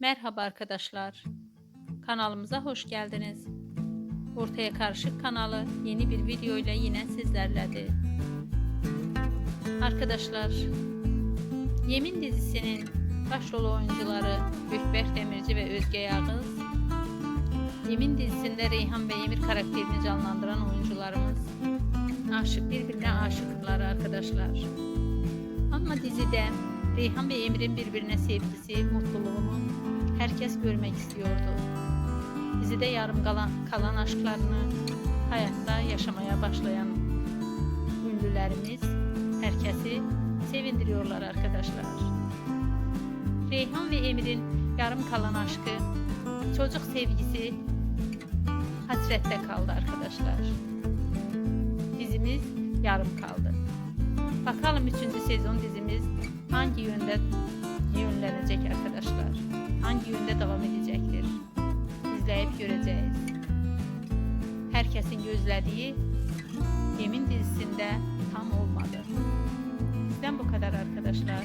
Merhaba arkadaşlar. Kanalımıza hoş geldiniz. Ortaya Karışık kanalı yeni bir video ile yine sizlerledir. Arkadaşlar, Yemin dizisinin başrol oyuncuları Gökberk Demirci ve Özge Yağız, Yemin dizisinde Reyhan ve Emir karakterini canlandıran oyuncularımız aşık birbirine aşıklar arkadaşlar. Ama dizide Reyhan ve Emir'in birbirine sevgisi, mutluluğunu herkes görmek istiyordu. Dizide yarım kalan, kalan aşklarını hayatta yaşamaya başlayan ünlülerimiz herkesi sevindiriyorlar arkadaşlar. Reyhan ve Emir'in yarım kalan aşkı, çocuk sevgisi hasrette kaldı arkadaşlar. Dizimiz yarım kaldı. Bakalım 3. sezon dizimiz hangi yönde yönlenecek arkadaşlar? Hangi yönde devam edecektir? İzleyip göreceğiz. Herkesin gözlediği Yemin dizisinde tam olmadı. Bizden bu kadar arkadaşlar.